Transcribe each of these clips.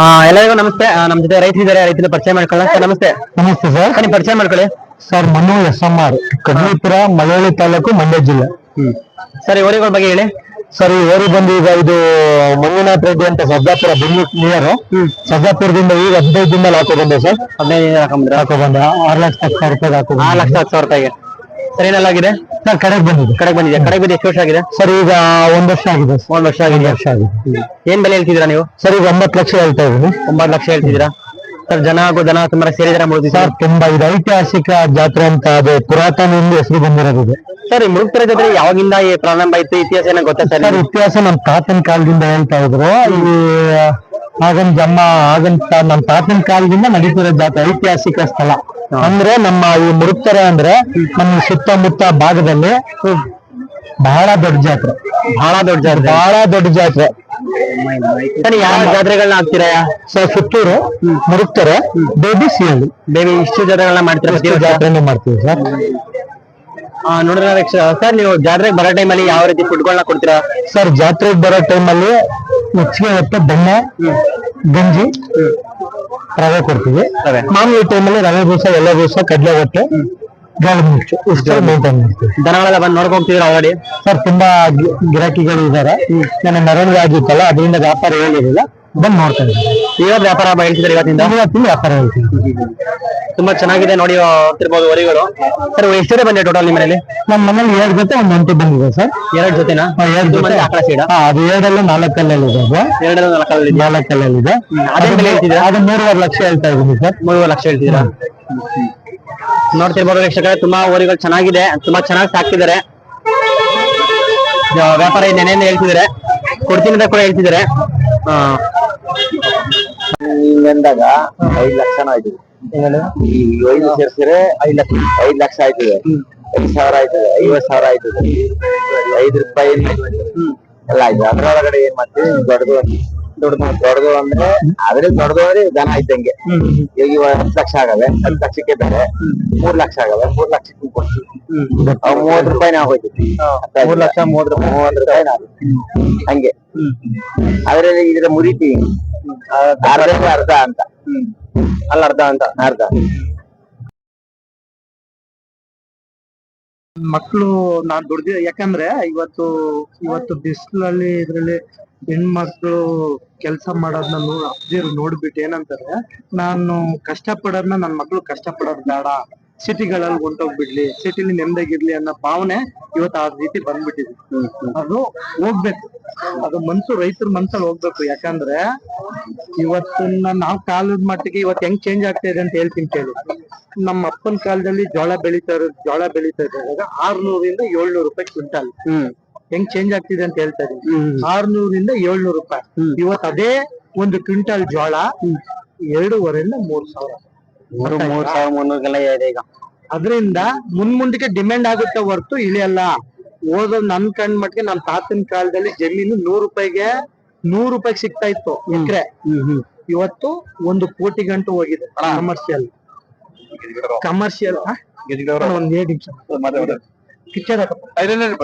ಆ, ಎಲ್ಲರಿಗೂ ನಮಸ್ತೆ. ನಮ್ ಜೊತೆ ರೈತರಿದ್ದಾರೆ ರೈತರ ಪರಿಚಯ ಮಾಡ್ಕೊಳ್ಳೋಣ. ಸರ್ ನಮಸ್ತೆ. ನಮಸ್ತೆ ಸರ್. ನೀವು ಪರಿಚಯ ಮಾಡ್ಕೊಳ್ಳಿ. Sir Manu S M R Kadlipura Malavalli taluk Mandya ಜಿಲ್ಲೆ. ಸರ್ ಈ ಊರುಗಳ ಬಗ್ಗೆ ಹೇಳಿ. ಸರ್ ಈ ಊರು ಬಂದು ಈಗ ಇದು ಮಂಜುನಾಥ್ ರೆಡ್ಡಿ ಅಂತ ಸರ್ಜಾಪುರ ಬೆಂಗಳೂರು ನಿಯರ್ ಸರ್ಜಾಪುರದಿಂದ ಈಗ ಹದಿನೈದು ದಿನದಲ್ಲಿ ಹಾಕೋ ಬಂದೆ ಸರ್. ಹದಿನೈದು ಹಾಕೊಂಡ್ರೆ ಹಾಕೋ ಬಂದ. ಆರು ಲಕ್ಷ ಹತ್ತು ಸಾವಿರ ರೂಪಾಯಿ ಹಾಕೋ ಆರು ಲಕ್ಷ ಹತ್ತು ಸಾವಿರ ರೂಪಾಯಿಗೆ. ಸರ್ ಏನೆಲ್ಲಾಗಿದೆ ಸರ್ ಕಡೆಗೆ ಬಂದಿದೆ. ಕಡೆಗೆ ಬಂದಿದೆ ಕಡೆಗೆ ಬಂದು ಎಷ್ಟು ವರ್ಷ ಆಗಿದೆ? ಸರ್ ಈಗ ಒಂದ್ ವರ್ಷ ಆಗಿದೆ. ಒಂದ್ ವರ್ಷ ಆಗಿದೆ. ವರ್ಷ ಆಗಿದೆ. ಏನ್ ಬೆಲೆ ಹೇಳ್ತಿದ್ದೀರಾ ನೀವು? ಸರ್ ಈಗ ಒಂಬತ್ತು ಲಕ್ಷ ಹೇಳ್ತಾ ಇದ್ದೀನಿ. ಒಂಬತ್ತು ಲಕ್ಷ ಹೇಳ್ತಿದ್ದೀರಾ? ಸರ್ ಜನ ಹಾಗೂ ಜನ ಸುಮಾರು ಸೇರಿದ್ರೆ ಮೂರು ದಿವಸ ಸರ್ ತುಂಬಾ ಇದು ಐತಿಹಾಸಿಕ ಜಾತ್ರೆ ಅಂತ ಅದು ಎಂದು ಹೆಸರು ಬಂದಿರೋದು ಇದು. ಸರ್ ಈ ಮುಳುಗ್ತರ ಜೊತೆ ಯಾವಾಗಿಂದ ಈ ಪ್ರಾರಂಭ ಆಯ್ತು? ಇತಿಹಾಸ ಏನೋ ಗೊತ್ತಾ ಸರ್ ಸರ್ ಇತಿಹಾಸ ನಮ್ ತಾತನ ಕಾಲದಿಂದ ಹೇಳ್ತಾ ಇದ್ರು. ಈ ಆಗನ್ ಜಮ್ಮ ಆಗನ್ ನಮ್ ತಾತನ ಕಾಲದಿಂದ ನಡೀತಿರೋ ಜಾತ್ರೆ ಐತಿಹಾಸಿಕ ಸ್ಥಳ. ಅಂದ್ರೆ ನಮ್ಮ ಈ ಮುರುಕ್ತಾರೆ ಅಂದ್ರೆ ನಮ್ಮ ಸುತ್ತಮುತ್ತ ಭಾಗದಲ್ಲಿ ಬಹಳ ದೊಡ್ಡ ಜಾತ್ರೆ. ಬಹಳ ದೊಡ್ಡ ಜಾತ್ರೆ. ಬಹಳ ದೊಡ್ಡ ಜಾತ್ರೆ. ಸರ್ ಯಾವ ಜಾತ್ರೆಗಳನ್ನ ಹಾಕ್ತೀರಾ? ಸರ್ ಸುತ್ತೂರು ಮುರುಕ್ತಾರೆ ಬೇಬಿ ಸಿಹಳ್ಳಿ ಬೇಬಿ ಇಷ್ಟು ಜಾತ್ರೆಗಳನ್ನ ಮಾಡ್ತೀರಾ? ಪ್ರತಿ ಇಷ್ಟು ವರ್ಷ ಜಾತ್ರೆನೂ ಮಾಡ್ತೀವಿ ಸರ್. ಆ, ನೋಡಿದ್ರೆ ವೀಕ್ಷ- ಸರ್ ನೀವು ಜಾತ್ರೆಗೆ ಬರೋ ಟೈಮಲ್ಲಿ ಯಾವ ರೀತಿ ಫುಡ್ಗಳನ್ನ ಕೊಡ್ತೀರಾ? ಸರ್ ಜಾತ್ರೆಗೆ ಬರೋ ಟೈಮಲ್ಲಿ ಹೆಚ್ಚಿಗೆ ಹೊತ್ತು ಬೆಣ್ಣೆ ಗಂಜಿ ರವೆ ಕೊಡ್ತೀವಿ. ರವೆ. ಮಾಮೂಲಿ ಟೈಮಲ್ಲಿ ರವೆ ದೋಸೆ ಎಲ್ಲ ದೋಸೆ ಕಡಲೆ ಹೊಟ್ಟೆ ಗಾಳಿ ಇಷ್ಟು ಮೇಂಟೈನ್ ಮಾಡ್ತೀವಿ ದನಗಳೆಲ್ಲ ಬಂದು ನೋಡ್ಕೊಂತೀವಿ ಆಲ್ರೆಡಿ ಸರ್ ತುಂಬಾ ಗಿರಾಕಿಗಳು ಇದ್ದಾರೆ ನನ್ನ ಮೆರವಣಿಗೆ ಆಗಿತ್ತಲ್ಲ ಅದರಿಂದ ವ್ಯಾಪಾರ ಹೇಳಿರಲಿಲ್ಲ ಬಂದು ನೋಡ್ತಾ ಇದ್ದಾರೆ ಇವತ್ತು ವ್ಯಾಪಾರ ಹೇಳ್ತಿದ್ರೆ ಇವತ್ತಿಂದ? ಇವತ್ತಿನ ವ್ಯಾಪಾರ ಹೇಳ್ತೀವಿ ತುಂಬಾ ಚೆನ್ನಾಗಿದೆ ನೋಡಿ ಹೋಗ್ತಿರ್ಬೋದು ವರಿಗಳು. ಸರ್ ಎಷ್ಟು ಜೊತೆ ಬಂದಿದೆ ಟೋಟಲ್ ನಿಮ್ಮ ಮನೇಲಿ? ನಮ್ಮ ಮನೇಲಿ ಎರಡು ಜೊತೆ ಒಂದು ಒಂಟಿ ಬಂದಿದೆ ಸರ್. ಎರಡು ಜೊತೆನಾ? ಎರಡು ಜೊತೆ. ಆಕಳ ಸೀಡ? ಅದು ಎರಡಲ್ಲೂ ನಾಲ್ಕಲ್ಲಲ್ಲಿ ಇದೆ ಅದು. ಎರಡಲ್ಲೂ ನಾಲ್ಕಲ್ಲಿ ನಾಲ್ಕಲ್ಲಲ್ಲಿ ಇದೆ. ಅದೇ ಬೆಲೆ ಹೇಳ್ತಿದ್ರೆ ಅದು ಮೂರುವರೆ ಲಕ್ಷ ಹೇಳ್ತಾ ಇದ್ದೀನಿ ಸರ್. ಮೂರುವರೆ ಲಕ್ಷ ಹೇಳ್ತಿದ್ದೀರಾ? ನೋಡ್ತಿರ್ಬೋದು ವೀಕ್ಷಕರೇ ತುಂಬಾ ಊರುಗಳು ಚೆನ್ನಾಗಿದೆ ತುಂಬಾ ಚೆನ್ನಾಗಿ ಸಾಕ್ತಿದ್ದಾರೆ. ವ್ಯಾಪಾರ ನೆನೆಯಿಂದ ಹೇಳ್ತಿದ್ದಾರೆ? ಕೊಡ್ತೀನಿ ಅಂತ ಕೂಡ ಹೇಳ್ತಿದ್ದಾರೆ. ಹಿಂಗಂದಾಗ ಐದ್ ಲಕ್ಷ ಆಯ್ತು ಈ ಐದು ಸೇರ್ಸಿದ್ರೆ ಐದ್ ಲಕ್ಷ. ಐದ್ ಲಕ್ಷ ಆಯ್ತದೆ. ಐದ್ ಸಾವಿರ ಆಯ್ತದೆ. ಐವತ್ ಸಾವಿರ ಆಯ್ತದೆ. ಐದ್ ರೂಪಾಯಿ ಎಲ್ಲ ಆಯ್ತು ಅದ್ರೊಳಗಡೆ ಏನ್ ಮಾಡ್ತೀವಿ? ದೊಡ್ಡದು ದೊಡ್ಡದು ದೊಡ್ಡದು ಅಂದ್ರೆ ಅದ್ರ ದೊಡ್ಡದು ಅಂದ್ರೆ ದನ ಐತಂಗೆ ಈಗ ಇವಾಗ ಹತ್ತು ಲಕ್ಷ ಆಗವೆ. ಹತ್ತು ಲಕ್ಷಕ್ಕೆ ಬೇರೆ ಮೂರ್ ಲಕ್ಷ ಆಗವೆ. ಮೂರ್ ಲಕ್ಷಕ್ಕೆ ಕೊಡ್ತೀವಿ. ಮೂವತ್ ಮೂವತ್ ನಾವು ಹೋಗ್ತೀವಿ ಮೂರ್ ಲಕ್ಷ ಮೂವತ್ ರೂಪಾಯಿ. ಮೂವತ್ ರೂಪಾಯಿನ ಹಂಗೆ. ಅದ್ರಲ್ಲಿ ಇದ್ರ ಮುರಿತಿ. ಅರ್ಧ ಅರ್ಧ ಅಂತ. ಅಲ್ಲ ಅರ್ಧ ಅಂತ. ಅರ್ಧ. ಮಕ್ಕಳು ನಾನ್ ದುಡ್ದಿದ್ದೆ ಯಾಕಂದ್ರೆ ಇವತ್ತು ಇವತ್ತು ಬಿಸಿಲಲ್ಲಿ ಇದ್ರಲ್ಲಿ ಹೆಣ್ಮಕ್ಳು ಕೆಲಸ ಮಾಡೋದನ್ನ ನೋ ಅಜ್ಜಿಯರು ನೋಡ್ಬಿಟ್ಟು ಏನಂತಾರೆ, ನಾನು ಕಷ್ಟ ಪಡೋದ್ನ ನನ್ ಮಕ್ಳು ಕಷ್ಟ ಪಡೋದ್ ಬೇಡ. ಸಿಟಿಗಳಲ್ಲಿ ಹೊಂಟೋಗ್ಬಿಡ್ಲಿ. ಸಿಟಿಲಿ ನೆಮ್ಮದಿಗಿರ್ಲಿ ಅನ್ನೋ ಭಾವನೆ ಇವತ್ತು ಆ ರೀತಿ ಬಂದ್ಬಿಟ್ಟಿದೆ. ಅದು ಹೋಗ್ಬೇಕು. ಅದು ಮನ್ಸು ರೈತರ ಮನ್ಸಲ್ಲಿ ಹೋಗ್ಬೇಕು. ಯಾಕಂದ್ರೆ ಇವತ್ತನ್ನ ನಾವ್ ಕಾಲದ ಮಟ್ಟಿಗೆ ಇವತ್ತು ಹೆಂಗ್ ಚೇಂಜ್ ಆಗ್ತಾ ಇದೆ ಅಂತ ಹೇಳ್ತೀನಿ ಕೇಳಿ. ನಮ್ಮ ಅಪ್ಪನ ಕಾಲದಲ್ಲಿ ಜೋಳ ಬೆಳೀತಾ ಇರೋದು, ಜೋಳ ಬೆಳೀತಾ ಇದ್ದಾಗ ಆರ್ನೂರಿಂದ ಏಳ್ನೂರು ರೂಪಾಯಿ ಕ್ವಿಂಟಲ್. ಹೆಂಗ್ ಚೇಂಜ್ ಆಗ್ತಿದೆ ಅಂತ ಹೇಳ್ತಾ ಇದೀನಿ. ಆರ್ನೂರಿಂದ ಏಳ್ನೂರು ರೂಪಾಯಿ. ಇವತ್ತು ಅದೇ ಒಂದು ಕ್ವಿಂಟಲ್ ಜೋಳ ಎರಡೂವರೆಯಿಂದ ಮೂರ್ ಸಾವಿರ. ಮೂರು ಸಾವಿರ ಮುನ್ನೂರಿಗೆಲ್ಲ ಇದೆ ಈಗ. ಅದರಿಂದ ಮುನ್ ಮುಂದಕ್ಕೆ ಡಿಮ್ಯಾಂಡ್ ಆಗುತ್ತೆ ಹೊರತು ಇಳಿಯಲ್ಲ ಓದೋ ನನ್ ಕಣ್ ಮಟ್ಟಿಗೆ ನಮ್ ತಾತನ ಕಾಲದಲ್ಲಿ ಜಮೀನು ನೂರು ರೂಪಾಯಿಗೆ ನೂರು ರೂಪಾಯಿ ಸಿಗ್ತಾ ಇತ್ತು ಎಕರೆ. ಇವತ್ತು ಒಂದು ಕೋಟಿ ಗಂಟು ಹೋಗಿದೆ ಕಮರ್ಷಿಯಲ್ ಕಮರ್ಷಿಯಲ್ ಒಂದ್ ಏಳು ನಿಮಿಷ. ಚೇರ್.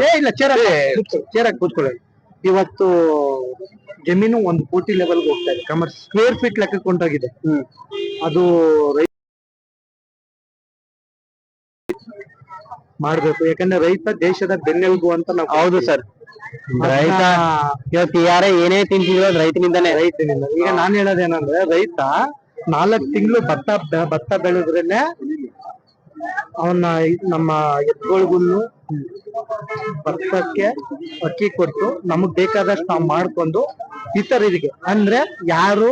ಏ, ಇಲ್ಲ ಚೇರ್ ಚೇರ್ ಹಾಕಿ ಕೂತ್ಕೊಳ್ಳಿ. ಇವತ್ತು ಜಮೀನು ಒಂದು ಕೋಟಿ ಲೆವೆಲ್ ಹೋಗ್ತಾ ಇದೆ. ಕಮರ್ಸ್ ಸ್ಕ್ವೇರ್ ಫೀಟ್ ಲೆಕ್ಕ ಹೊಂಟೋಗಿದೆ ಅದು ರೈ- ಮಾಡ್ಬೇಕು. ಯಾಕಂದ್ರೆ ರೈತ ದೇಶದ ಬೆನ್ನೆಲುಬು ಅಂತ ನಾವು ಹೌದು ಸರ್. ರೈತ ಇವತ್ತು ಯಾರೇ ಏನೇ ತಿಂತೀವಿ ರೈತನಿಂದಾನೆ. ರೈತನಿಂದ. ಈಗ ನಾನ್ ಹೇಳೋದೇನಂದ್ರೆ ರೈತ ನಾಲ್ಕ್ ತಿಂಗಳು ಭತ್ತ ಭತ್ತ ಬೆಳೆದ್ರೇನೆ ಅವನ್ನ ನಮ್ಮ ಎತ್ತುಗಳಿಗೂ ಭತ್ತಕ್ಕೆ ಅಕ್ಕಿ ಕೊಟ್ಟು ನಮಗ್ ಬೇಕಾದಷ್ಟು ನಾವು ಮಾಡ್ಕೊಂಡು ಇತರರಿಗೆ ಅಂದ್ರೆ ಯಾರು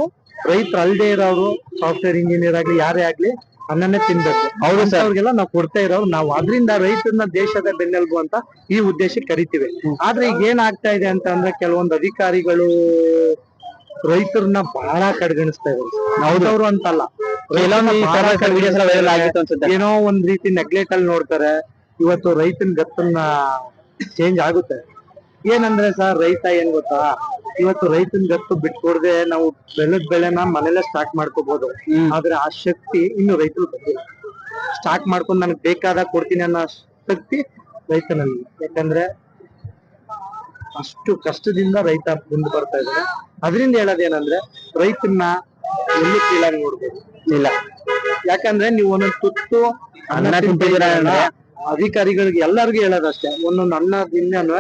ರೈತರು ಅಲ್ದೇ ಇರೋರು ಸಾಫ್ಟ್ವೇರ್ ಇಂಜಿನಿಯರ್ ಆಗ್ಲಿ ಯಾರೇ ಆಗ್ಲಿ ಅನ್ನನೆ ತಿನ್ಬೇಕು. ಹೌದು ಅವ್ರಿಗೆಲ್ಲ ನಾವು ಕೊಡ್ತಾ ಇರೋರು ನಾವು. ಅದರಿಂದ ರೈತರನ್ನ ದೇಶದ ಬೆನ್ನೆಲುಬು ಅಂತ ಈ ಉದ್ದೇಶಕ್ಕೆ ಕರಿತೀವಿ. ಆದ್ರೆ ಈಗ ಏನಾಗ್ತಾ ಇದೆ ಅಂತ ಅಂದ್ರೆ ಕೆಲವೊಂದು ಅಧಿಕಾರಿಗಳು ರೈತರನ್ನ ಬಹಳ ಕಡೆಗಣಿಸ್ತಾ ಇದ್ದಾರೆ. ಹೌದವ್ರು ಅಂತಲ್ಲ. ಏನೋ ಒಂದ್ ರೀತಿ ನೆಗ್ಲೆಕ್ಟ್ ಅಲ್ಲಿ ನೋಡ್ತಾರೆ. ಇವತ್ತು ರೈತನ ಗತ್ತನ್ನ ಚೇಂಜ್ ಆಗುತ್ತೆ. ಏನಂದ್ರೆ ಸರ್ ರೈತ ಏನ್ ಗೊತ್ತಾ? ಇವತ್ತು ರೈತನ ಗತ್ತು ಬಿಟ್ಕೊಡ್ದೆ ನಾವು ಬೆಳೆದ ಬೆಳೆನ ಮನೇಲೆ ಸ್ಟಾರ್ಟ್ ಮಾಡ್ಕೋಬಹುದು ಆದ್ರೆ ಆ ಶಕ್ತಿ ಇನ್ನು ರೈತರು ಬಂದಿಲ್ಲ ಸ್ಟಾರ್ಟ್ ಮಾಡ್ಕೊಂಡು ನನಗೆ ಬೇಕಾದಾಗ ಕೊಡ್ತೀನಿ ಅನ್ನೋ ಶಕ್ತಿ ರೈತನಲ್ಲಿ. ಯಾಕಂದ್ರೆ ಅಷ್ಟು ಕಷ್ಟದಿಂದ ರೈತ ಮುಂದೆ ಬರ್ತಾ ಇದ್ದಾರೆ ಅದರಿಂದ ಹೇಳೋದೇನಂದ್ರೆ ರೈತನ್ನ ಎಲ್ಲಿ ಕೀಳಾಗಿ ನೋಡ್ಬೋದು? ಇಲ್ಲ. ಯಾಕಂದ್ರೆ ನೀವು ಒಂದೊಂದು ತುತ್ತು ಅನ್ನ ತಿಂತಿದ್ದೀರಾ ಅಧಿಕಾರಿಗಳಿಗೆ ಎಲ್ಲರಿಗೂ ಹೇಳೋದಷ್ಟೇ ಒಂದೊಂದು ಅಣ್ಣ ತಿನ್ನೋಣ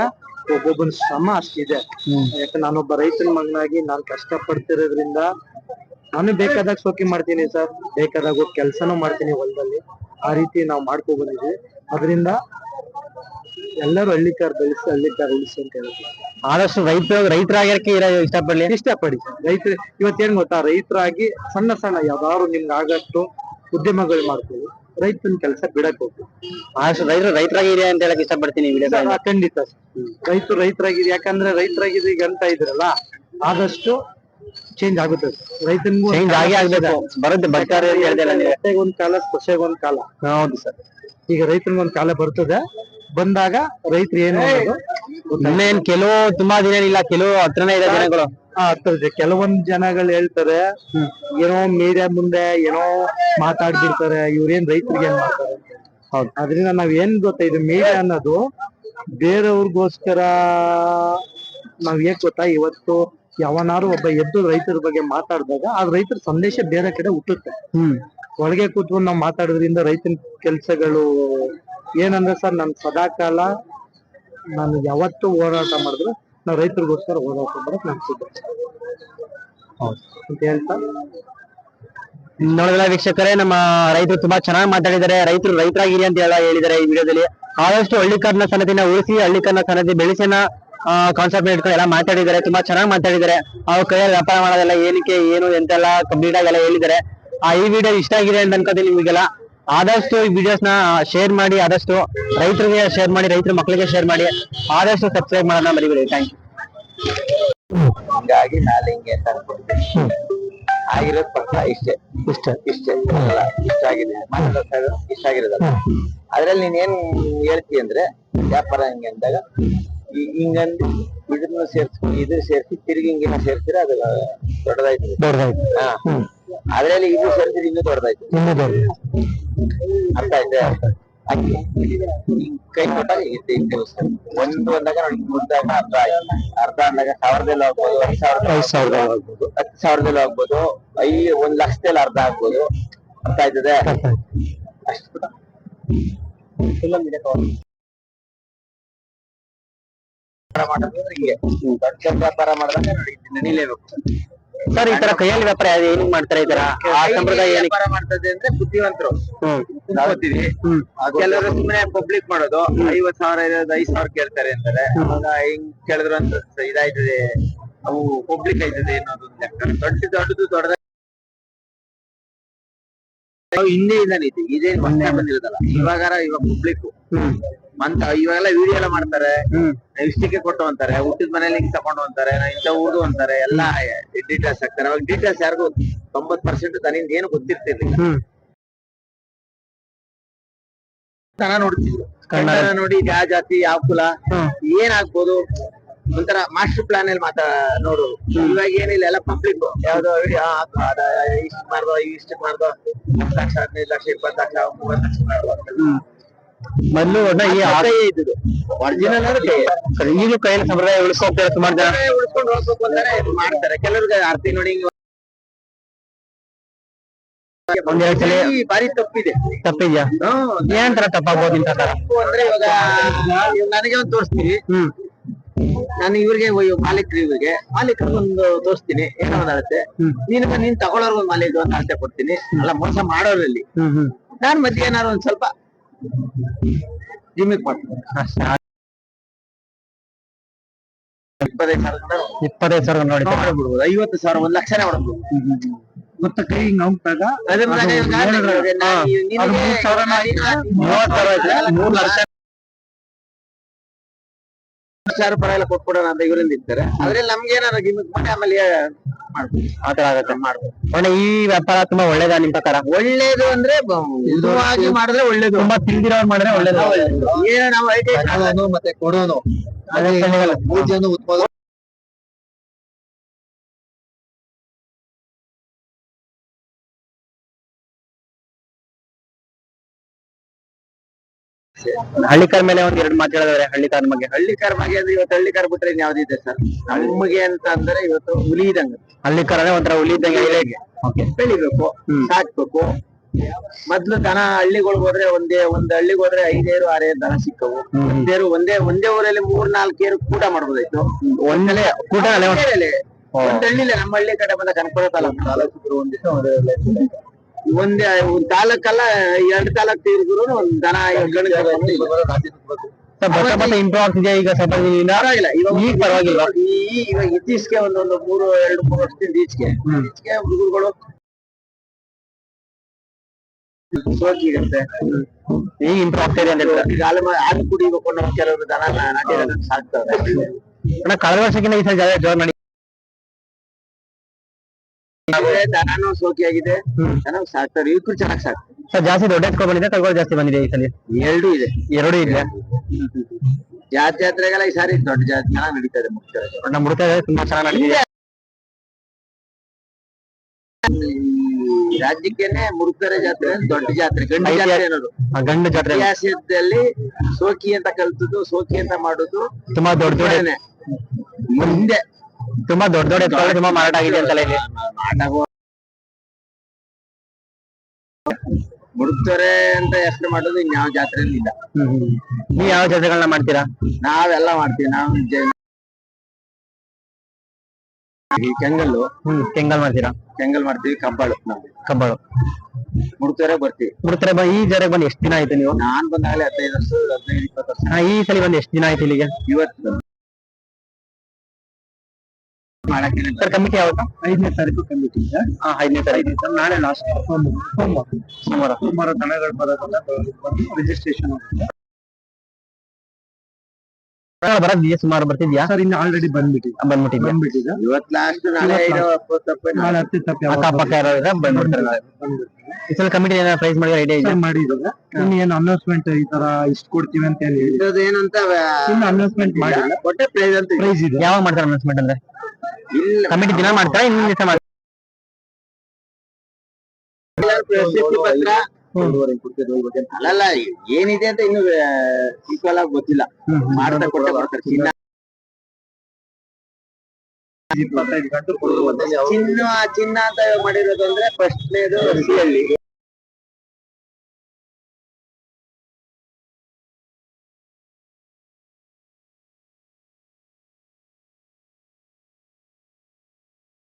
ಒಬ್ಬೊಬ್ಬನ ಶ್ರಮ ಅಷ್ಟಿದೆ ಯಾಕೆ ನಾನೊಬ್ಬ ರೈತನ ಮಗನಾಗಿ ನಾನು ಕಷ್ಟ ಪಡ್ತಿರೋದ್ರಿಂದ ನಾನು ಬೇಕಾದಾಗ ಸೋಕಿ ಮಾಡ್ತೀನಿ ಸರ್ ಬೇಕಾದಾಗ ಹೋಗಿ ಕೆಲಸನೂ ಮಾಡ್ತೀನಿ ಹೊಲದಲ್ಲಿ. ಆ ರೀತಿ ನಾವು ಮಾಡ್ಕೊ ಬಂದಿದ್ವಿ. ಅದರಿಂದ ಎಲ್ಲರೂ ಹಳ್ಳಿಕಾರ ಬೆಳೆಸಿ ಹಳ್ಳಿಕಾರ ಉಳಿಸಿ ಅಂತ ಹೇಳ್ತೀವಿ ಆದಷ್ಟು ರೈತರು ರೈತರಾಗಿರಕ್ಕೆ ಇಷ್ಟಪಡಲಿ. ಇಷ್ಟಪಡಿ ರೈತರು ಇವತ್ತೇನ್ ಗೊತ್ತಾ? ರೈತರಾಗಿ ಸಣ್ಣ ಸಣ್ಣ ಯಾವ್ದಾದ್ರು ನಿಮ್ಗೆ ಆಗಷ್ಟು ಉದ್ಯಮಗಳು ಮಾಡ್ತೀವಿ ರೈತನ ಕೆಲಸ ಬಿಡಕ್ ಹೋಗ್ಬೇಕು ಆದಷ್ಟು ರೈತರು ರೈತರಾಗಿ ಇರಿ ಅಂತ ಹೇಳಕ್ ಇಷ್ಟಪಡ್ತೀನಿ ಪಡ್ತೀನಿ ವಿಡಿಯೋದಲ್ಲಿ ಸರ್, ಖಂಡಿತ ಸರ್. ರೈತರು ರೈತರಾಗಿದೆ ಯಾಕಂದ್ರೆ ರೈತರಾಗಿದೆ ಈಗ ಅಂತ ಇದ್ರಲ್ಲ ಆದಷ್ಟು ಚೇಂಜ್ ಆಗುತ್ತೆ ರೈತನಿಗೂ ಚೇಂಜ್ ಆಗಿ ಆಗ್ಬೇಕು. ಬರುತ್ತೆ ಬರ್ತಾರೆ ಅಂತ ಹೇಳ್ದೆ ನೀವು ಒಂದ್ ಕಾಲ ಸೊಸೆಗೊಂದ್ ಕಾಲ. ಹೌದು ಸರ್. ಈಗ ರೈತನಿಗೊಂದ್ ಕಾಲ ಬರ್ತದೆ. ಬಂದಾಗ ರೈತರು ಏನು ಇನ್ನೇನ್ ಕೆಲವು ತುಂಬಾ ದಿನ ಇಲ್ಲ ಕೆಲವು ಹತ್ರನೇ ಇದೆ ಜನಗಳು. ಆಗ್ತದೆ ಕೆಲವೊಂದ್ ಜನಗಳು ಹೇಳ್ತಾರೆ ಏನೋ ಮೀಡಿಯಾ ಮುಂದೆ ಏನೋ ಮಾತಾಡ್ಬಿಡ್ತಾರೆ ಇವ್ರೇನ್ ರೈತರಿಗೆ ಏನ್ ಮಾಡ್ತಾರೆ. ಹೌದು. ಅದರಿಂದ ನಾವ್ ಏನ್ ಗೊತ್ತಾ ಇದು ಮೀಡಿಯಾ ಅನ್ನೋದು ಬೇರೆಯವ್ರಿಗೋಸ್ಕರ ನಾವ್ ಏನ್ ಗೊತ್ತಾ ಇವತ್ತು ಯಾವನಾರು ಒಬ್ಬ ಎದ್ದು ರೈತರ ಬಗ್ಗೆ ಮಾತಾಡಿದಾಗ ಆ ರೈತರ ಸಂದೇಶ ಬೇರೆ ಕಡೆ ಹುಟ್ಟುತ್ತೆ. ಹ್ಮ್. ಒಳಗೆ ಕೂತ್ಕೊಂಡು ನಾವು ಮಾತಾಡೋದ್ರಿಂದ ರೈತನ ಕೆಲ್ಸಗಳು ಏನಂದ್ರೆ ಸರ್ ನಮ್ ಸದಾ ಕಾಲ ನಾನು ಯಾವತ್ತು ಹೋರಾಟ ಮಾಡಿದ್ರು ನಾವು ರೈತರಿಗೋಸ್ಕರ ಹೋರಾಟ ಮಾಡಕ್ ನಾನು ಸಿದ್ಧ. ಅಂತ ಹೇಳ್ತಾ. ನೋಡಿದ್ರೆ ವೀಕ್ಷಕರೇ ನಮ್ಮ ರೈತರು ತುಂಬಾ ಚೆನ್ನಾಗಿ ಮಾತಾಡಿದ್ದಾರೆ. ರೈತರು ರೈತರಾಗಿರಿ ಅಂತ ಹೇಳ ಹೇಳಿದ್ದಾರೆ ಈ ವಿಡಿಯೋದಲ್ಲಿ. ಆದಷ್ಟು ಹಳ್ಳಿಕರ್ನ ಸನ್ನತಿನ ಉಳಿಸಿ ಹಳ್ಳಿಕರ್ನ ಸನ್ನದಿ ಬೆಳೆಸಿನ ಕಾನ್ಸೆಪ್ಟ್ ಇಟ್ಕೊಂಡು ಎಲ್ಲ ಮಾತಾಡಿದ್ದಾರೆ. ತುಂಬಾ ಚೆನ್ನಾಗಿ ಮಾತಾಡಿದ್ದಾರೆ. ಅವ್ರ ಕೈಯಲ್ಲಿ ವ್ಯಾಪಾರ ಮಾಡೋದೆಲ್ಲ ಏನಕ್ಕೆ ಏನು ಎಂತೆಲ್ಲ ಕಂಪ್ಲೀಟ್ ಆಗಿ ಎಲ್ಲ ಹೇಳಿದ್ದಾರೆ. ಆ ಈ ವಿಡಿಯೋ ಇಷ್ಟ ಆಗಿದೆ ಅಂತ ಅನ್ಕೋತೀನಿ ನಿಮಗೆಲ್ಲ. ಆದಷ್ಟು ಈ ವಿಡಿಯೋಸ್ನ ಶೇರ್ ಮಾಡಿ ಆದಷ್ಟು ರೈತರಿಗೆ ಶೇರ್ ಮಾಡಿ ರೈತರ ಮಕ್ಕಳಿಗೆ ಶೇರ್ ಮಾಡಿ ಆದಷ್ಟು ಸಬ್ಸ್ಕ್ರೈಬ್ ಮಾಡೋಣ ಮರಿಬೇಡಿ. ಥ್ಯಾಂಕ್ ಯು ಹಿಂಗಾಗಿ ನಾಳೆ ಹಿಂಗೆ ಅಂತ ಅನ್ಕೊಂಡಿದ್ದೀನಿ. ಆಗಿರೋದ್ ಪಕ್ಕ ಇಷ್ಟೇ. ಇಷ್ಟ. ಇಷ್ಟೇ. ಇಷ್ಟ ಆಗಿದೆ. ಇಷ್ಟ ಆಗಿರೋದಲ್ಲ. ಅದ್ರಲ್ಲಿ ನೀನ್ ಏನ್ ಹೇಳ್ತಿ ಅಂದ್ರೆ ವ್ಯಾಪಾರ ಹಿಂಗೆ ಅಂದಾಗ ಹಿಂಗಂದು ಇದನ್ನ ಸೇರ್ಸಿ ಇದ್ರ ಸೇರ್ಸಿ ತಿರುಗಿ ಹಿಂಗಿನ ಸೇರ್ಸಿದ್ರೆ ಅದು ದೊಡ್ಡದಾಯ್ತು ದೊಡ್ಡದಾಯ್ತು ಹಾ. ಅದ್ರಲ್ಲಿ ಇದು ಸೇರ್ಸಿದ್ರೆ ಇನ್ನೂ ದೊಡ್ಡದಾಯ್ತು ಇನ್ನೂ ದೊಡ್ಡ ಅರ್ಥ ಆಯ್ತಾ? ಹಾಗೆ. ಕೈ ಕೊಟ್ಟಾಗ ಇರುತ್ತೆ ಹಿಂಗ್ ಕೆಲಸ ಒಂದು ಅಂದಾಗ ನೋಡಿ ಮುಂದಾಗ ಅರ್ಧ ಆಯ್ತು. ಅರ್ಧ ಅಂದಾಗ ಸಾವಿರದಲ್ಲಿ ಹೋಗ್ಬೋದು ಐದು ಸಾವಿರದ ಐದು ಸಾವಿರದ ಹೋಗ್ಬೋದು. ಹತ್ತು ಸಾವಿರದಲ್ಲಿ ಹೋಗ್ಬೋದು. ಐ ಒಂದ್ ಲಕ್ಷದಲ್ಲಿ ಅರ್ಧ ಆಗ್ಬೋದು. ಅರ್ಥ ಆಯ್ತದೆ? ಅಷ್ಟು ವ್ಯಾಪಾರ ಮಾಡೋದು ಹಿಂಗೆ. ದೊಡ್ಡ ವ್ಯಾಪಾರ ಮಾಡಿದಾಗ ನೋಡಿ ನಡಿಲೇಬೇಕು ಸರ್ ಈ ತರ ಕೈಯಲ್ಲಿ ವ್ಯಾಪಾರ ಯಾವ್ದು ಏನಿಗೆ ಮಾಡ್ತಾರೆ ಈ ತರ? ಆ ಸಂಪ್ರದಾಯ ಏನಕ್ಕೆ ವ್ಯಾಪಾರ ಮಾಡ್ತದೆ ಅಂದ್ರೆ ಬುದ್ಧಿವಂತರು. ಹ್ಮ್. ಓದ್ತೀವಿ. ಕೆಲವರು ಸುಮ್ಮನೆ ಪಬ್ಲಿಕ್ ಮಾಡೋದು. ಐವತ್ ಸಾವಿರ ಇರೋದು ಐದ್ ಸಾವಿರ ಕೇಳ್ತಾರೆ ಅಂತಾರೆ. ಅವಾಗ ಹಿಂಗ್ ಕೇಳಿದ್ರು ಅಂತ ಇದಾಯ್ತದೆ. ಅವು ಪಬ್ಲಿಕ್ ಆಯ್ತದೆ ಅನ್ನೋದು ಒಂದ್ ಲೆಕ್ಕ. ದೊಡ್ಡ ದೊಡ್ಡದು ದೊಡ್ಡದ ಹಿಂದೆ ಇದ್ದಾನೆ ಐತಿ ಇದೇನ್ ಮೊನ್ನೆ ಬಂದಿರೋದಲ್ಲ. ಇವಾಗ ಇವಾಗ ಪಬ್ಲಿಕ್ ಮಂತ್ ಇವಾಗೆಲ್ಲ ವಿಡಿಯೋ ಎಲ್ಲ ಮಾಡ್ತಾರೆ. ಇಷ್ಟಕ್ಕೆ ಕೊಟ್ಟು ಅಂತಾರೆ. ಹುಟ್ಟಿದ ಮನೇಲಿ ಹಿಂಗ್ ತಗೊಂಡು ಅಂತಾರೆ. ನಾ ಇಂಥ ಊರು ಅಂತಾರೆ. ಎಲ್ಲ ಡೀಟೇಲ್ಸ್ ಹಾಕ್ತಾರೆ. ಅವಾಗ ಡೀಟೇಲ್ಸ್ ಯಾರಿಗೂ ತೊಂಬತ್ ಪರ್ಸೆಂಟ್ ತನಿಂದ ಏನು ಗೊತ್ತಿರ್ತಿರ್ಲಿಲ್ಲ. ನೋಡ್ತಿದ್ರು. ಕನ್ನಡ. ನೋಡಿ ಇದು ಯಾವ ಜಾತಿ ಯಾವ ಕುಲ. ಏನ್ ಆಗ್ಬೋದು? ಒಂಥರ ಮಾಸ್ಟರ್ ಪ್ಲಾನ್ ಅಲ್ಲಿ ಮಾತಾ ನೋಡು. ಇವಾಗ ಏನಿಲ್ಲ ಎಲ್ಲ ಪಬ್ಲಿಕ್ ಯಾವ್ದೋ ಇಷ್ಟು ಆ, ಅದ ಇಷ್ಟ ಮಾಡ್ದೋ ಇಷ್ಟ ಮಾಡ್ದೋ ಹತ್ತು ಲಕ್ಷ ಹದಿನೈದು ಲಕ್ಷ ಇಪ್ಪತ್ತು ಲಕ್ಷ ಮೂವತ್ತು ಲಕ್ಷ ಮಾಡ್ಬೋದು ಮೊದ್ಲು ಈ ಇದ್ದಿದ್ದು. ಒರಿಜಿನಲ್ ಅಂದ್ರೆ ಈಗಲೂ ಕೈಯಲ್ಲಿ ಸಂಪ್ರದಾಯ ಉಳಿಸ್ಕೋಗ್ತಾರೆ ಸುಮಾರು ಜನ ಉಳ್ಕೊಂಡು ಹೋಗ್ಬೇಕು ಅಂತಾರೆ ಮಾಡ್ತಾರೆ. ಕೆಲವ್ರಿಗೆ ಅರ್ಥ ನೋಡಿ ಹಿಂಗ್ ಒಂದ್ ಸಲ ಈ ಬಾರಿ ತಪ್ಪಿದೆ. ತಪ್ಪಿದ್ಯಾ? ಏನ್ ತರ ತಪ್ಪಾಗ್ಬೋದು ಇಂತ ತರ? ಅಂದ್ರೆ ಇವಾಗ ಇವಾಗ ನನಗೆ ಒಂದು ತೋರಿಸ್ತೀವಿ ಹ್ಮ್. ನಾನು ಇವ್ರಿಗೆ ಮಾಲೀಕರು ಇವ್ರಿಗೆ. ಮಾಲೀಕರಿಗೆ ಒಂದು ತೋರಿಸ್ತೀನಿ ಏನೋ ಒಂದ್ ಅಳತೆ ನೀನು ನೀನ್ ತಗೊಳ್ಳೋರ್ಗ ಒಂದು ಮಾಲೀಕ ಒಂದು ಅಳತೆ ಕೊಡ್ತೀನಿ ಅಲ್ಲ ಮೋಸ ಮಾಡೋರಲ್ಲಿ. ನಾನು ಮಧ್ಯೆ ಏನಾದ್ರು ಒಂದ್ ಸ್ವಲ್ಪ ಜಿಮ್ಮಿಗೆ ಮಾಡ್ತೀನಿ ಇಪ್ಪತ್ತೈದು ಸಾವಿರ ಇಪ್ಪತ್ತೈದು ಸಾವಿರ ನೋಡಿ. ಮಾಡ್ಬಿಡ್ಬೋದು ಐವತ್ತು ಸಾವಿರ ಒಂದ್ ಲಕ್ಷನೇ ಮಾಡ್ಬೋದು ಮತ್ತೆ ಕೈ ಅದೇ ಮೂರ್ ಸಾವಿರ ಲಕ್ಷ ಸಾವಿರ ರೂಪಾಯಿ ಎಲ್ಲ ಕೊಟ್ಬಿಡೋಣ ಅಂತ ಇವರಿಂದ ಇರ್ತಾರೆ. ಅದ್ರಲ್ಲಿ ನಮ್ಗೆ ಏನಾರ ಗಿಮಿಕ್ ಮಾಡಿ ಆಮೇಲೆ ಮಾಡ್ಬೋದು. ಆತರ ಆಗತ್ತೆ. ಮಾಡ್ಬೋದು. ಈ ವ್ಯಾಪಾರ ತುಂಬಾ ಒಳ್ಳೇದಾ ನಿಮ್ ಪ್ರಕಾರ? ಒಳ್ಳೇದು ಅಂದ್ರೆ ಮೃದುವಾಗಿ ಮಾಡಿದ್ರೆ ಒಳ್ಳೇದು. ತುಂಬಾ ತಿಳಿದಿರೋರು ಮಾಡಿದ್ರೆ ಒಳ್ಳೇದು. ಏನು ನಾವು ಐಟಿ ಮತ್ತೆ ಕೊಡೋನು. ಪೂಜೆನು ಉತ್ಪಾದನೆ ಹಳ್ಳಿಕರ್ ಮೇಲೆ ಒಂದ್ ಎರಡು ಮಾತು ಹೇಳಿದ್ರೆ ಹಳ್ಳಿಕಾರ್ ಬಗ್ಗೆ. ಹಳ್ಳಿಕಾರ್ ಬಗ್ಗೆ ಅಂದ್ರೆ ಇವತ್ತು ಹಳ್ಳಿಕಾರ್ ಬಿಟ್ರೆ ಇನ್ ಯಾವ್ದಿದೆ ಸರ್? ನಮಗೆ ಅಂತ ಅಂದ್ರೆ ಇವತ್ತು ಹುಲಿ ಇದಂಗ ಹಳ್ಳಿಕಾರ್ ಅಂದ್ರೆ ಒಂಥರ ಹುಲಿ ಇದ್ದಂಗೆ ಎಳೆಗೆ ಬೆಳಿಬೇಕು ಸಾಕ್ಬೇಕು. ಮೊದ್ಲು ದನ ಹಳ್ಳಿಗಳ್ ಹೋದ್ರೆ ಒಂದೇ ಒಂದ್ ಹಳ್ಳಿಗ್ ಹೋದ್ರೆ ಐದೇರು ಆರೇರು ದನ ಸಿಕ್ಕವು. ಒಂದೇರು ಒಂದೇ ಒಂದೇ ಊರಲ್ಲಿ ಮೂರ್ ನಾಲ್ಕೇರು ಕೂಟ ಮಾಡ್ಬೋದಾಯ್ತು. ಒಂದಲೇ ಕೂಟ ಒಂದ್- ಒಂದೇ ಒಂದ್ ಹಳ್ಳಿಲೆ ನಮ್ಮ ಹಳ್ಳಿ ಕಡೆ ಬಂದ ಕನಕಪುರ ತಾಲೂಕು ಒಂದೇ ಒಂದ್ ತಾಲೂಕಲ್ಲ ಎರಡ್ ತಾಲೂಕ್ ತಿರುಗಿದ್ರು ಒಂದ್ ದನ ಗಂಡು ಇಂಪ್ರೂವ್ ಆಗ್ತಿದೆ ಈಗ ಸ್ವಲ್ಪ ಪರವಾಗಿಲ್ಲ. ಇವಾಗ ಈಗ ಪರವಾಗಿಲ್ವಾ? ಈ ಇವಾಗ ಇತ್ತೀಚೆಗೆ ಒಂದೊಂದು ಮೂರು ಎರಡು ಮೂರು ವರ್ಷದಿಂದ ಈಚೆಗೆ ಈಚೆಗೆ ಹುಡುಗರುಗಳು ಸೋಕಿ ಇರುತ್ತೆ. ಈಗ ಇಂಪ್ರೂವ್ ಆಗ್ತಾ ಇದೆ ಅಂತ ಹೇಳ್ತಾರೆ? ಈಗ ಹಾಲು ಮಾ- ಹಾಲು ಕುಡಿಬೇಕು ಅನ್ನೋ ಕೆಲವರು ದನ ನಾಟಿ ಸಾಕ್ತಾರೆ. ಅಣ್ಣ ಕಳೆದ ವರ್ಷಕ್ಕಿಂತ ಈ ಸಲ ಜೋರ್ ಮಾಡಿ ದನನೂ ಸೋಕಿಯಾಗಿದೆ ಚೆನ್ನಾಗಿ ಸಾಕ್ತಾರೆ. ಚೆನ್ನಾಗಿ ಸಾಕ್ತಾರೆ. ಸರ್ ಜಾಸ್ತಿ ದೊಡ್ಡ ಎತ್ಕೊ ಬಂದಿದೆ ಜಾಸ್ತಿ ಬಂದಿದೆ ಈ ಸಲ? ಎರಡು ಇದೆ. ಎರಡು ಇದೆ ಜಾತಿ ಜಾತ್ರೆಗೆಲ್ಲ ಈ ಸಾರಿ ದೊಡ್ಡ ಜಾತಿ ಚೆನ್ನಾಗಿ ನಮ್ಮ ಮುಡ್ತಾ ಇದೆ. ತುಂಬಾ ಚೆನ್ನಾಗಿ ನಡೀತಿದೆ. ರಾಜ್ಯಕ್ಕೆನೆ ಮುರುಕರೆ ಜಾತ್ರೆ ದೊಡ್ಡ ಜಾತ್ರೆ ಗಂಡು ಜಾತ್ರೆ ಅನ್ನೋದು. ಗಂಡು ಜಾತ್ರೆ. ಇತಿಹಾಸದಲ್ಲಿ ಸೋಕಿ ಅಂತ ಕಲ್ತದ್ದು ಸೋಕಿ ಅಂತ ಮಾಡುದು. ತುಂಬಾ ದೊಡ್ಡ ದೊಡ್ಡ ಮುಂದೆ. ತುಂಬಾ ದೊಡ್ಡ ದೊಡ್ಡ ಎತ್ತುಗಳು ತುಂಬಾ ಮಾರಾಟ ಆಗಿದೆ ಅಂತಲ್ಲ ಇಲ್ಲಿ ಮುಡುಕ್ತಾರೆ ಅಂತ ಹೆಸರು ಮಾಡೋದು ಇನ್ಯಾವ ಜಾತ್ರೆಯಲ್ಲಿ ಇಲ್ಲ. ನೀವ್ ಯಾವ ಜಾತ್ರೆಗಳನ್ನ ಮಾಡ್ತೀರಾ? ನಾವೆಲ್ಲ ಮಾಡ್ತೀವಿ. ನಾವು ಈ ಕೆಂಗಲ್ಲು. ಹ್ಮ್ ಕೆಂಗಲ್ ಮಾಡ್ತೀರಾ? ಕೆಂಗಲ್ ಮಾಡ್ತೀವಿ ಕಬ್ಬಾಳು. ನಾವು ಕಬ್ಬಾಳು. ಮುಡುಕ್ತಾರೆ ಬರ್ತೀವಿ. ಮುಡ್ತಾರೆ ಬ ಈ ಜಾತ್ರೆಗೆ ಬಂದು ಎಷ್ಟು ದಿನ ಆಯ್ತು ನೀವು? ನಾನ್ ಬಂದಾಗಲೇ ಹದಿನೈದು ವರ್ಷ ಹದಿನೈದು ಇಪ್ಪತ್ತು ವರ್ಷ. ಹಾ, ಈ ಸಲ ಬಂದು ಎಷ್ಟು ದಿನ ಆಯ್ತು ಇಲ್ಲಿಗೆ? ಇವತ್ತು ಮಾಡಕ್ಕೆ ಸರ್ ಕಮಿಟಿ ಯಾವಾಗ? ಐದನೇ ತಾರೀಕು ಕಮಿಟಿ ಇದೆ. ಹಾ ಐದನೇ ತಾರೀಕು. ನಾಳೆ ಲಾಸ್ಟ್ ಸೋಮವಾರ. ಸೋಮವಾರ. ಸೋಮವಾರ. ದನಗಳು ಬರೋದಲ್ಲ ರಿಜಿಸ್ಟ್ರೇಷನ್ ಬರೋದಿದೆಯಾ ಸುಮಾರು ಬರ್ತಿದ್ಯಾ? ಸರ್ ಇನ್ನು ಆಲ್ರೆಡಿ ಬಂದ್ಬಿಟ್ಟಿದೆ. ಬಂದ್ಬಿಟ್ಟಿದ್ಯಾ? ಬಂದ್ಬಿಟ್ಟಿದೆ. ಇವತ್ತು ಲಾಸ್ಟ್ ನಾಳೆ. ನಾಳೆ ಹತ್ತು ತಪ್ಪಿ ಅಕ್ಕಪಕ್ಕ ಯಾರೋ ಇದ್ರೆ ಬಂದ್ಬಿಡ್ತಾರೆ ನಾಳೆ. ಈ ಸಲ ಕಮಿಟಿ ಏನಾರ ಪ್ರೈಸ್ ಮಾಡಿದ್ರೆ ಐಡಿಯಾ ಇದೆ ಮಾಡಿ ಇನ್ನು ಏನು ಅನೌನ್ಸ್ಮೆಂಟ್ ಈ ತರ ಇಷ್ಟು ಕೊಡ್ತೀವಿ ಅಂತ ಹೇಳಿ ಏನಂತ ಇನ್ನು ಅನೌನ್ಸ್ಮೆಂಟ್ ಮಾಡಿಲ್ಲ. ಕೊಟ್ಟೆ ಪ್ರೈಸ್ ಅಂತ ಇದೆ. ಪ್ರೈಸ್ ಇದೆ. ಯಾವಾಗ ಮಾಡ್ತಾರೆ ಅನೌನ್ಸ್ಮೆಂಟ್ ಅಂದ್ರೆ? ಕಮಿಟಿ ದಿನ ಮಾಡ್ತಾರೆ? ಇನ್ನೊಂದ್ ದಿವಸ ಮಾಡ್ತಾರೆ? ಅಲ್ಲಲ್ಲ ಏನಿದೆ ಅಂತ ಇನ್ನು ಈಕ್ವಲ್ ಆಗಿ ಗೊತ್ತಿಲ್ಲ. ಮಾಡ್ತಾ ಕೊಟ್ಟೆ ಬರ್ತಾರೆ. ಚಿನ್ನ ಚಿನ್ನ ಚಿನ್ನ ಅಂತ ಮಾಡಿರೋದು ಅಂದ್ರೆ ಫಸ್ಟ್ನೇದು ಹಳ್ಳಿ